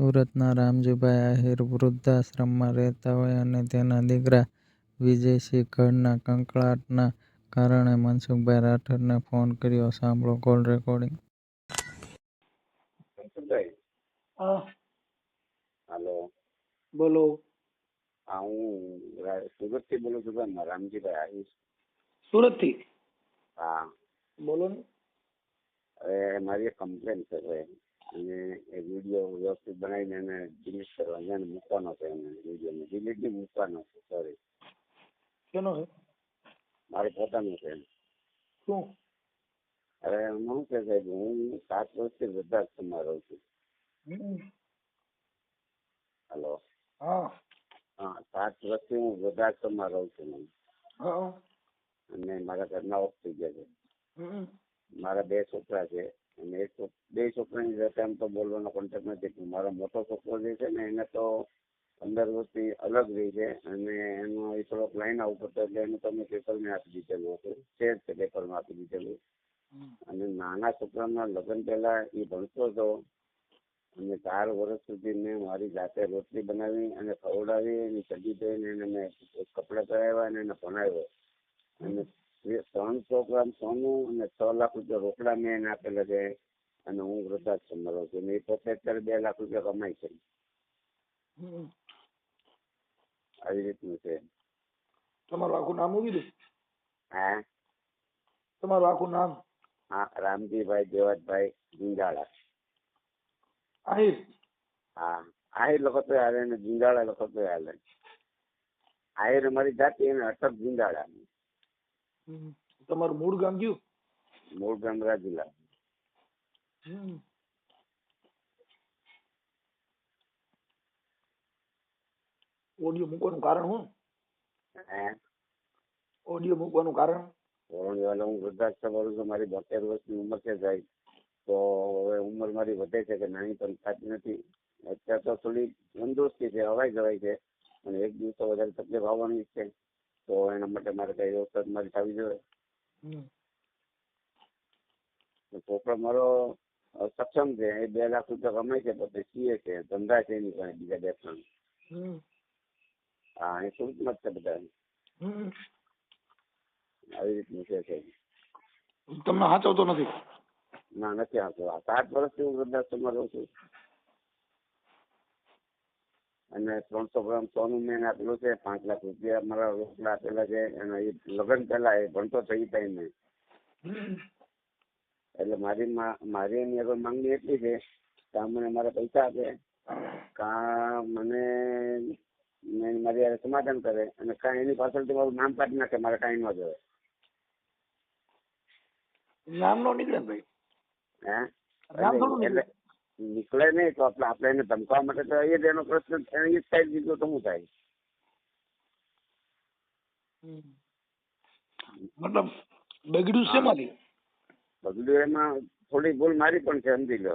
સુરતના રામજીભાઈ આહિર વૃદ્ધાશ્રમમાં રહેતા હોય અને તેના દીકરા વિજયસિંહ ઘરના કંકળાટના કારણે મનસુખભાઈ રાઠોડને ફોન કર્યો. સાંભળો કોલ રેકોર્ડિંગ. હાલો. બોલો. હા હું સુરતથી બોલું છું ભાઈ રામજીભાઈ આવીશ સુરતથી? હા. બોલો ને મારી એક કમ્પ્લેન છે ભાઈ. અને એ વીડિયો વ્યવસ્થિત બનાવીને એને ડિલીટ કરવા છે મૂકવાનો છે એને વિડીયોને ડિલીટ નહીં મૂકવાનો છે સોરી કેનો છે? મારે પોતાનો છે શું? અરે એમાં શું છે સાહેબ હું સાત વર્ષથી વૃદ્ધાશ્રમમાં રહું છું. હમ. હા. હા સાત વર્ષથી હું વૃદ્ધાશ્રમમાં રહું છું અને મારા ઘરના ઓફ થઈ ગયા છે. મારા બે છોકરા છે. અને એક છો- બે છોકરાની સાથે આમ તો બોલવાનો કોન્ટેક્ટ નથી. પણ મારો મોટો છોકરો જે છે ને એને તો પંદર વર્ષથી અલગ રહી છે અને એનો એ થોડોક લાઈન આવું પડતો એટલે એનું તમે પેપરમાં આપી દીધેલું હતું. છે જ તે પેપરમાં આપી દીધેલું. અને નાના છોકરાના લગ્ન પહેલા એ ભણતો હતો. અને ચાર વર્ષ સુધી મેં મારી જાતે રોટલી બનાવી અને ખવડાવી એની સજી દઈને એને મેં કપડાં પહેરાવ્યા અને એને ભણાવ્યો. અને ત્રણસો ગ્રામ સોનું અને છ લાખ રૂપિયા રોકડા મેં એને આપેલા છે અને હું વૃદ્ધાશ્રમમાં રહું છું એ પોતે અત્યારે બે લાખ રૂપિયા કમાય છે. આવી રીતનું છે. તમારું આખું નામ શું કીધું હા. તમારું આખું નામ. હા રામજીભાઈ દેવતભાઈ જુંજાળા આહિર. હા આહિર લખો તો હાલે ને જુંજાળા લખો તો હાલે. આહિર અમારી જાતિ અને અટક જુંજાળા. તમારું મૂળ ગામ કયું? મૂળ ગામ રાજુલા. ઓડિયો મૂકવાનું કારણ શું? ઓડિયો મૂકવાનું કારણ? વાળા હું વૃદ્ધાશ્રમ વાળું છું મારી બોતેર વર્ષની ઉંમર છે સાહેબ. તો હવે ઉંમર મારી વધે છે કે નાની પણ થતી નથી. અત્યારે તો થોડી તંદુરસ્તી છે હવાઈ જવાય છે. અને એક દિવસ તો વધારે તકલીફ આવવાની છે. તો એના માટે મારે કઈ વ્યવસ્થા મારી થવી જોઈએ. છોકરો મારો સક્ષમ છે એ બે લાખ રૂપિયા કમાય છે પોતે સીએ છે ધંધા છે એની પાસે બીજા બે ત્રણ. હમ. હા એ સુરતમાં જ છે બધા આવી રીતનું છે તમને હાચવતો નથી? ના નથી હાચવ આ સાત વર્ષથી હું વૃદ્ધાશ્રમમાં રહું છું. અને ત્રણસો ગ્રામ સોનું મેં એને આપેલું છે પાંચ લાખ રૂપિયા મારા રોકડા આપેલા છે અને એ લગ્ન પહેલા એ ભણતો થઈ ટાઈમે હમ. એટલે મારી મારી એની આગળ માંગણી એટલી છે કે મને મારા પૈસા આપે કા મને મારી યાર સમાધાન કરે અને કા એની પાછળથી મારું નામ કાઢી નાખે મારે કાંઈ ન જોવે નામ નો નીકળે ભાઈ? હે? એટલે નીકળે નહીં તો આપણે આપણે એને ધમકાવવા માટે તો એ જ એનો પ્રશ્ન એને એ જ થાય બીજું તો શું થાય? મતલબ બગડ્યું છે મારી? બગડ્યું એમાં થોડી ભૂલ મારી પણ છે સમજી લો.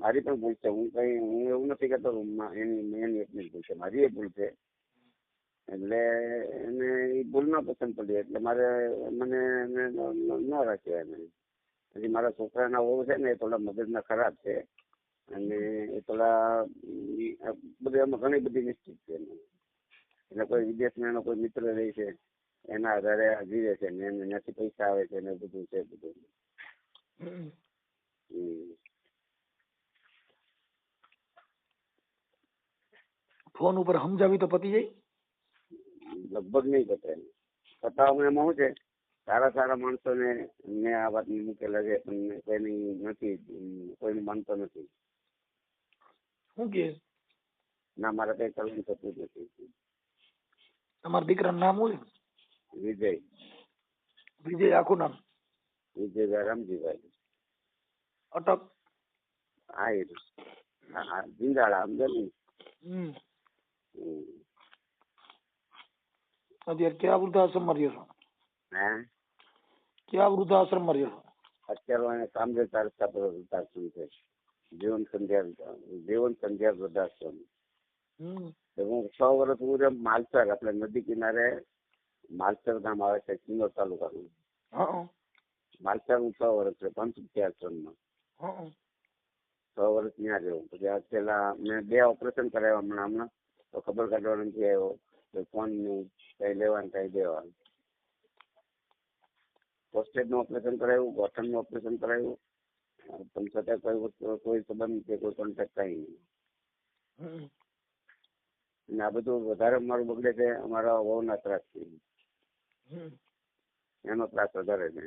મારી પણ ભૂલ છે. હું કઈ હું એવું નથી કહેતો કે એની એની એકની ભૂલ છે. મારી એ ભૂલ છે. એટલે એને એ ભૂલ ન પસંદ પડી. એટલે મારે મને ન રાખ્યો એને. હજી મારા છોકરાના વહુ છે ને એ થોડા મગજના ખરાબ છે. અને એ થોડા બધું એમાં ઘણી બધી મિસ્ટેક છે. એટલે કોઈ વિદેશમાં એનો કોઈ મિત્ર રહે છે એના આધારે જીવે છે ને એને ત્યાંથી પૈસા આવે છે ને બધું છે બધું. ફોન ઉપર સમજાવી તો પતી જાય? લગભગ નહીં પતે એમાં શું છે? સારા સારા માણસોને મેં આ વાત મૂકેલા છે પણ કોઈની નથી ઉમ, માનતો નથી. શું કે ના મારે કઈ કરવું થતું નથી. તમારા દીકરાનું નામ હોય વિજય. વિજય આખું નામ? વિજયભાઈ રામજીભાઈ. અટક. હા એ હા જિંદાળા સમજો ને. અત્યારે ક્યાં વૃદ્ધાશ્રમમાં રહ્યો છો? હે? વૃદ્ધાશ્રમમાં રહ્યો. છો અત્યારે તાલુકા પર વૃદ્ધાશ્રમ છે. જીવન સંધ્યા જીવન સંધ્યા વૃદ્ધાશ્રમ. તો હું છ વર્ષ હું જેમ માલસર આપણે નદી કિનારે માલસર ગામ આવે છે કિન્નોર તાલુકાનું. માલસર હું છ વર્ષ છે પંચમુખી આશ્રમમાં. છ વર્ષ ત્યાં રહ્યો. પછી આ છેલ્લા મેં બે ઓપરેશન કરાવ્યા હમણાં હમણાં. તો ખબર કાઢવાનો નથી આવ્યો? તો ફોન નહીં કઈ લેવાનું કઈ દેવાનું. પ્રોસ્ટેટનું ઓપરેશન કરાવ્યું ગોઠણનું ઓપરેશન કરાવ્યું પણ છતાં કોઈ કોઈ સંબંધ કે કોઈ કોન્ટેક્ટ કઈ નહીં. અને આ બધું વધારે મારું બગડે છે અમારા વહુના ત્રાસથી. એનો ત્રાસ વધારે છે.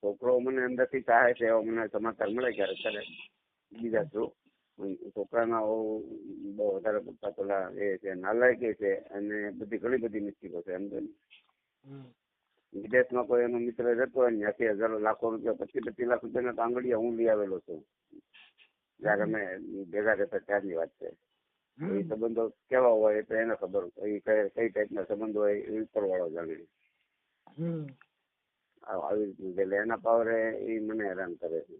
છોકરો મને અંદરથી ચાહે છે મને સમાચાર મળે ક્યારે ત્યારે બીજા થ્રુ. છોકરાના બહુ વધારે પડતા પેલા એ છે નાલાયક છે અને બધી ઘણી બધી મિસ્ટેકો છે એમ તો. વિદેશમાં કોઈ એનો મિત્ર રહેતો હોય ને ત્યાંથી હજારો લાખો રૂપિયા પચીસ પચીસ લાખ રૂપિયાના કાંગડિયા હું લઈ આવેલો છું. જયારે અમે ભેગા રહેતા ત્યારની વાત છે. એ સંબંધો કેવા હોય તો એને ખબર એ કઈ ટાઈપના સંબંધો હોય એ ઉપરવાળો જાણે હમ. આવી રીતનું એટલે એના પાવરે એ મને હેરાન કરે છે.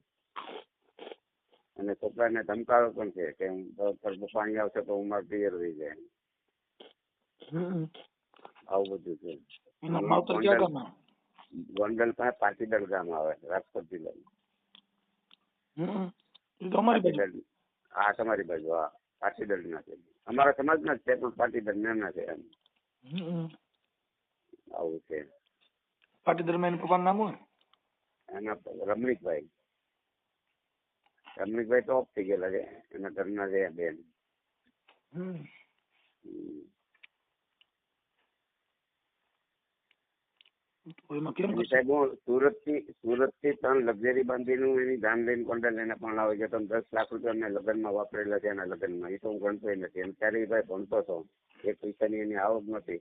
અને છોકરાને ધમકાવે પણ છે કે હું અહીંયા આવશે તો હું મારા ક્લિયર રહી જાય. આવું બધું છે. એના માવતર ક્યાં ગામના ગોંડલ પાસે પાટીદળ ગામ આવે રાજકોટ જિલ્લાનું હમ. એ તો અમારી બાજુ. પાટીદળ હા તમારી બાજુ હા પાટીદળ ના છે. અમારા સમાજના જ છે પણ પાટીદળ ના છે એમ. આવું છે. પાટી દરમિયાન પપ્પાનું નામ હોય? એના રમણીકભાઈ. રમણીકભાઈ તો ઓફ થઈ ગયેલા છે એના ઘરના છે બેન. હમ. હમ. તો સુરતથી ત્રણ લક્ઝરી બાંધીનું એની ધાન લઈને કોન્ટેલ એને પણ આવે છે. દસ લાખ રૂપિયા મેં લગ્નમાં વાપરેલા છે એના લગ્નમાં. એ તો હું ગણતો નથી. ભણતો હતો એક પૈસાની એની આવક નથી.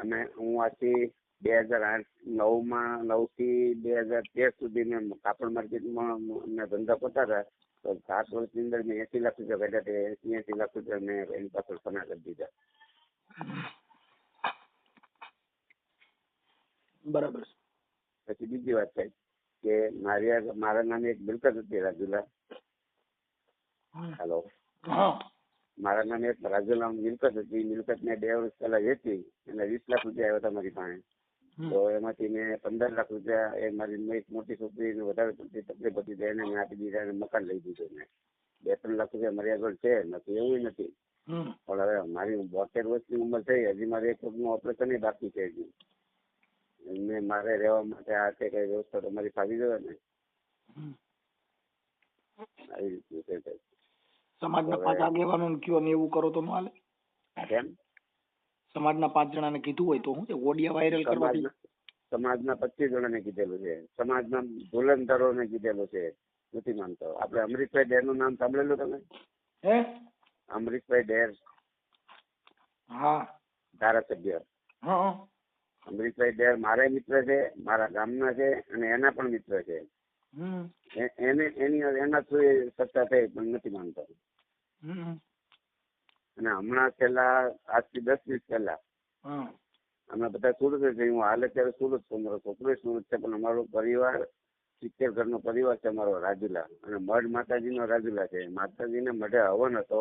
અને હું આથી બે હજાર આઠ, નવમાં, નવથી બે હજાર તેર સુધી મેં કાપડ માર્કેટમાં મેં ધંધા કરતા હતા. તો સાત વર્ષની અંદર મેં એસી લાખ રૂપિયા કાઢ્યા એસી એસી લાખ રૂપિયા મેં એની પાછળ ફના કરી દીધા. બરાબર. પછી બીજી વાત થાય કે મારી મારા નામે એક મિલકત હતી રાજુલા. હેલો મારા નામે એક રાજુલા મિલકત હતી. મિલકત મેં બે વર્ષ પહેલા વેચી અને વીસ લાખ રૂપિયા આવ્યા હતા મારી પાસે. તો એમાંથી મેં પંદર લાખ રૂપિયા એ મારી એક મોટી છોકરીને વધારે પડતી તકલીફ હતી તો એને મેં આપી દીધા અને મકાન લઈ દીધું મેં બે ત્રણ લાખ રૂપિયા મારી આગળ છે નથી એવું નથી. પણ હવે મારી બોતેર વર્ષની ઉંમર થઈ હજી મારે એક વખતનું ઓપરેશન બાકી છે હજી. મેં મારે રહેવા માટે આ તે કઈ વ્યવસ્થા તમારી મારી ફાવી જોઈએ ને. આવી રીતે છે. સમાજના પાંચ આગેવાનો કયો ને એવું કરો તો ન હાલે? કેમ? સમાજના પાંચ જણાને કીધું હોય તો હું છે ઓડિયા વાયરલ કરવાથી. સમાજના પચીસ જણાને કીધેલું છે. સમાજના ધુલંધરોને કીધેલું છે. નથી માનતો. આપણે અમરીશભાઈ ડેરનું નામ સાંભળેલું તમે? હે? અમરીશભાઈ ડેર. હા. ધારાસભ્ય. હા. અમરીશભાઈ ડેર મારા મિત્ર છે મારા ગામના છે અને એના પણ મિત્ર છે. એને એની એના થ્રુ સત્તા થઈ પણ નથી માનતો. અને હમણાં છેલ્લા આજથી દસ દિવસ પહેલા અમે બધા સુરત છે હું હાલ અત્યારે સુરત છું. મારો છોકરો સુરત છે પણ અમારો પરિવાર સિત્તેર ઘરનો પરિવાર છે અમારો રાજુલા. અને મઢ માતાજીનો રાજુલા છે. માતાજીને મઢે હવન હતો.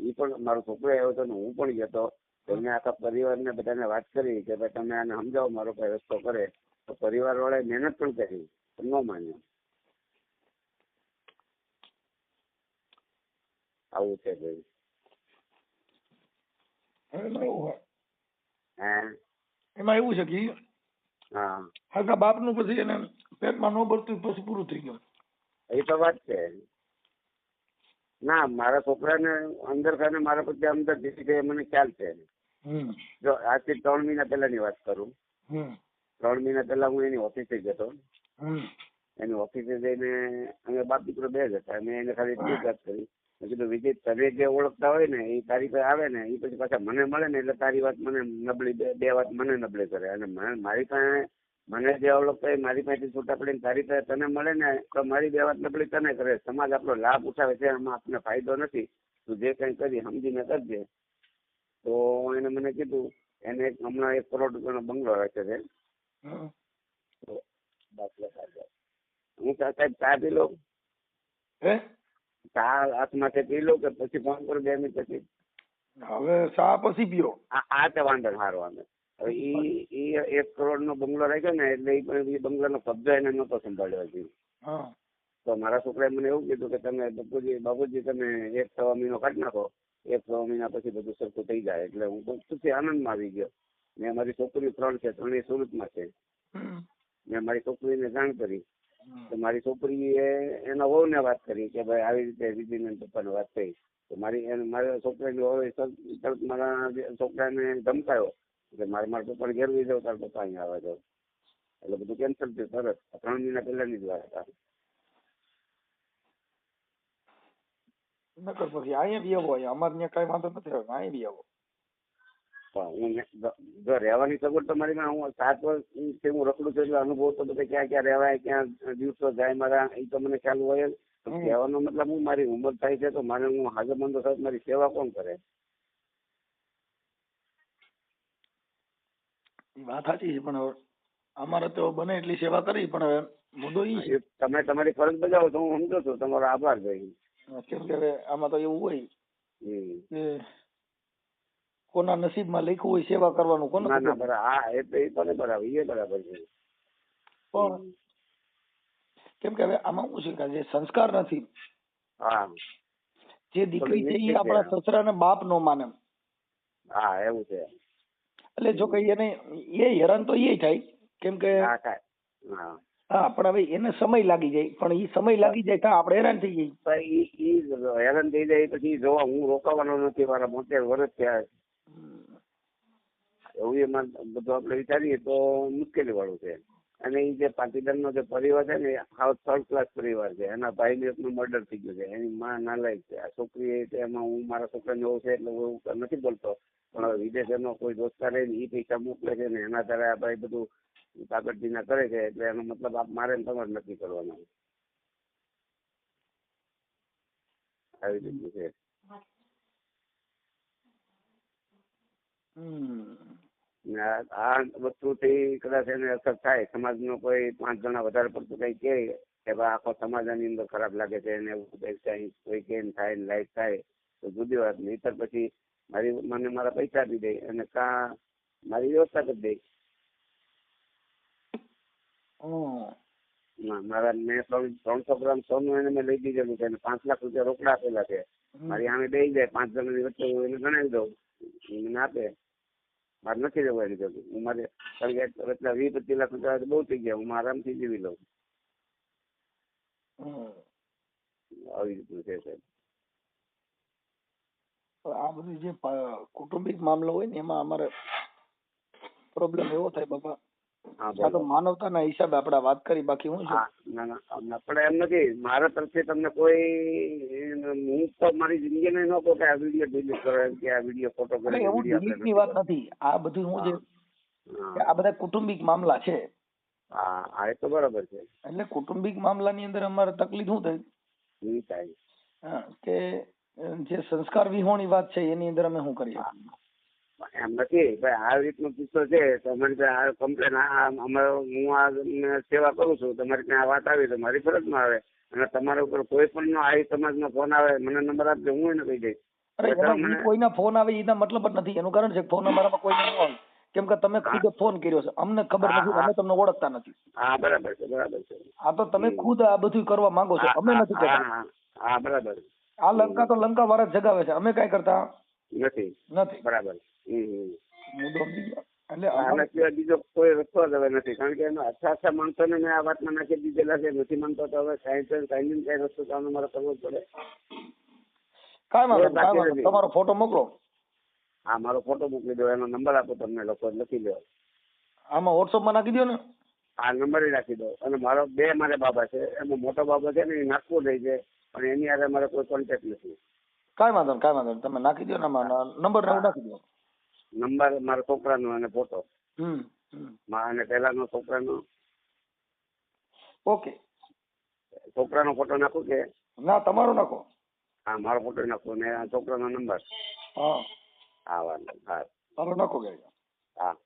એ પણ મારો છોકરો આવ્યો હતો ને હું પણ ગયો મેં આખા પરિવારને બધાને વાત કરી કે ભાઈ તમે આને સમજાવો મારો કોઈ રસ્તો કરે. તો પરિવાર વાળાએ મહેનત પણ કરી ન માન્યો. આવું છે ભાઈ. એમાં એવું હે? એમાં એવું છે કે હા. બાપનું પછી એને પેટમાં ન ભરતું પછી પૂરું થઈ ગયું. એ તો વાત છે. ના મારા છોકરાને અંદર ખાને મારા પછી અંદર જીતી કે મને ખ્યાલ છે. જો આજથી ત્રણ મહિના પહેલાની વાત કરું. ત્રણ મહિના પહેલા હું એની ઓફિસે ગયો એની ઓફિસે જઈને અમે બાપ દીકરો બે જ હતા. મેં એને ખાલી એટલી વાત કરી. મેં કીધું વિજય તને જે ઓળખતા હોય ને એ તારી પાસે આવે ને એ પછી પાછા મને મળે ને એટલે તારી વાત મને નબળી બે બે વાત મને નબળી કરે. અને મારી પાસે મને જે ઓળખતા હોય મારી પાસેથી છૂટા પડીને તારી પાસે તને મળે ને તો મારી બે વાત નબળી તને કરે. સમાજ આપણો લાભ ઉઠાવે છે એમાં આપણને ફાયદો નથી. તું જે કંઈ કરી સમજીને કરજે. તો એને મને કીધું એને એક હમણાં એક કરોડ રૂપિયાનો બંગલો રાખે છે. હું. ચા સાહેબ ચા પી લઉં? ચા હાથમાંથી પી લઉં કે પછી ફોન કરું બે મિનિટ પછી? હવે ચા પછી પીઓ. આ તે વાંધો સારો અમે હવે ઈ ઈ એક કરોડ નો બંગલો રાખ્યો ને એટલે ઈ પણ ઈ બંગલાનો કબજો એને નતો સંભાળ્યો હજી. હા. તો મારા છોકરાએ મને એવું કીધું કે તમે બાપુજી બાપુજી તમે એક સવા મહિનો કાઢી નાખો. એક સવા મહિના પછી બધું સરખું થઈ જાય એટલે હું બહુ ખુશી આનંદમાં આવી ગયો. મેં મારી છોકરી ત્રણ છે ત્રણેય સુરતમાં છે. મેં મારી છોકરીને જાણ કરી. તો મારી છોકરીએ એના વહુને વાત કરી કે ભાઈ આવી રીતે વિધિને પપ્પાને વાત થઈ. તો મારી મારા છોકરાની વહુએ તરત મારા છોકરાને ધમકાયો કે મારે મારા પપ્પાને ઘેર લઈ જાવ તારા પપ્પા અહીંયા આવે જાવ એટલે બધું કેન્સલ થયું તરત ત્રણ મહિના પહેલાની જ વાત હતા નકર પછી અહીંયા બી આવો અહીંયા અમારે ત્યાં કઈ વાંધો નથી આવ્યો અહીંયા બી આવો પણ હું જો- રહેવાની સગવડ તમારી મારી હું સાત વર્ષથી હું રખડું છું એટલે અનુભવ તો બધે ક્યાં ક્યાં રહેવાય ક્યાં દિવસો જાય મારા એ તો મને ખ્યાલ હોય. કહેવાનો મતલબ હું મારી ઉંમર થાય છે તો મારે હું હાજર મંદો સાહેબ મારી સેવા કોણ કરે વાત સાચી છે પણ અમારે તો બને એટલી સેવા કરી પણ હવે મુદ્દો ઈ છે એ તમે તમારી ફરજ બજાવો તો હું સમજો છું તમારો આભાર ભાઈ કેમ કે હવે આમાં તો એવું હોય હમ. કે કોના નસીબમાં લખ્યું હોય સેવા કરવાનું કોને ના ના ખબર? બરાબર હા એ તો એ પણ બરાબર એ બરાબર છે પણ કેમ કે હવે આમાં શું છે કે જે સંસ્કાર નથી હા જે દીકરી છે એ. આપણા સસરાને બાપ નો માને હા એવું છે એટલે જો કે એને એ હેરાન તો એ થાય કેમ કે હા કાંઈ હા હા, પણ હવે એને સમય લાગી જાય. પણ એ સમય લાગી જાય તો આપણે હેરાન થઈ જઈએ. ઈ હેરાન થઈ જાય પછી જોવા હું રોકાવાનો નથી, મારા બોતેર વર્ષ થયા. એવું એમાં બધું આપણે વિચારીએ તો મુશ્કેલી વાળું છે. અને એ જે પાટીદારનો જે પરિવાર છે ને આ થર્ડ ક્લાસ પરિવાર છે. એના ભાઈનું એકનું મર્ડર થઈ ગયું છે. એની માં નાલાયક છે. આ છોકરી એ એમાં હું મારા છોકરાને એવું છે એટલે હું નથી બોલતો. પણ વિદેશ એનો કોઈ દોસ્તાર એ પૈસા મોકલે છે ને, એના દ્વારા આ ભાઈ બધું કાગળજીના કરે છે એટલે એનો મતલબ આપ મારે ને તમારે નક્કી કરવાનો આવી રીતનું છે. આ વસ્તુ વસ્તુથી કદાચ એને અસર થાય. સમાજનો કોઈ પાંચ જણા વધારે પડતું કઈ કે કે આખો સમાજ આની અંદર ખરાબ લાગે છે એને એવું કોઈ કેમ થાય ને લાઈફ થાય તો જુદી વાત. નહીતર પછી મારી મને મારા પૈસા આપી દે અને કા મારી વ્યવસ્થા કરી દે. ના, મારા મેં ત્રણસો ગ્રામ સોનું એને મેં લઈ દીધેલું છે પાંચ લાખ રૂપિયા રોકડા આપેલા છે. મારી આમે દઈ જાય પાંચ જણાની વચ્ચે હું એને ગણાવી દઉં. મને આપે. મારે નથી રહેવું એની ભેગું હું મારે કારણ કે એટલા વીસ પચીસ લાખ રૂપિયા બહુ થઈ ગયા. હું આરામથી જીવી લઉં. આવી રીતનું છે સાહેબ. આ બધું જે કુટુંબિક મામલો હોય ને એમાં અમારે પ્રોબ્લેમ એવો થાય બાપા આ તો માનવતાના હિસાબે આપણે વાત કરી બાકી હું છું ના ના આપણે એમ નથી મારા તરફથી તમને કોઈ હું તો મારી જિંદગીને ન કહું કે આ વીડિયો ડિલીટ કરો એમ કે આ વીડિયો ફોટો કરો એવું delete ની વાત નથી. આ બધું હું જે આ બધા કુટુંબિક મામલા છે. હા એ તો બરાબર છે. એટલે કુટુંબિક મામલાની અંદર અમારે તકલીફ શું હા, કે જે સંસ્કાર વિહોણી વાત છે એની અંદર અમે શું કરીએ? એમ નથી. ભાઈ આ રીતનો કિસ્સો છે. તો અમારી પાસે આ કમ્પ્લેન અમારો હું આ સેવા કરું છું. તમારી ત્યાં આ વાત આવી તો મારી ફરજમાં આવે. અને તમારા ઉપર કોઈ પણ નો આ સમાજનો ફોન આવે મને નંબર આપજો હું એને કહી દઈશ. અરે કોઈના ફોન આવે એના મતલબ જ નથી. એનું કારણ છે ફોન અમારામાં કોઈને ન આવે કેમ કે તમે ખુદ ફોન કર્યો છે. અમને ખબર નથી અમે તમને ઓળખતા નથી. હા બરાબર છે બરાબર છે. આ તો તમે ખુદ આ બધું કરવા માંગો છો. અમે નથી કરતા. હા, બરાબર. આ લંકા તો લંકા વાળા જ જગાવે છે. અમે કઈ કરતા? નથી. નથી. બરાબર. મુદ્દો સમજી એટલે આના સિવાય બીજો કોઈ રસ્તો જ હવે નથી. કારણ કે એમાં અચ્છા અચ્છા માણસોને મેં આ વાતમાં નાખી દીધેલા છે. નથી માનતો તો હવે કાંઈ કાંઈ ને રસ્તો તો મારે કરવો પડે. કાંઈ વાંધો એ નહીં, કાંઈ બાકી વાંધો નહીં. નથી. તમારો ફોટો મોકલો. હા મારો ફોટો મોકલી દો એનો નંબર આપો તમને લોકો લખી લો આમાં વોટ્સઅપમાં નાખી દો ને. આ નંબર રાખી દો. અને મારો બે મારે બાબા છે. એમાં મોટો બાબા છે ને એ નાગપુર રહી છે. પણ એની આગળ મારે કોઈ કોન્ટેક્ટ નથી. કાંઈ વાંધો કઈ વાંધો તમે નાખી દો ને નંબર નાખી દો નંબર મારા છોકરાનો અને ફોટો. હમ હમ. મા- અને પહેલાનો છોકરાનો. ઓકે. છોકરાનો ફોટો નાખો કે? ના તમારો નાખો. હા મારો ફોટો નાખો ને આ છોકરાનો નંબર. હા. હા વાંધો. હા. મારો નાખો ગાડી હા.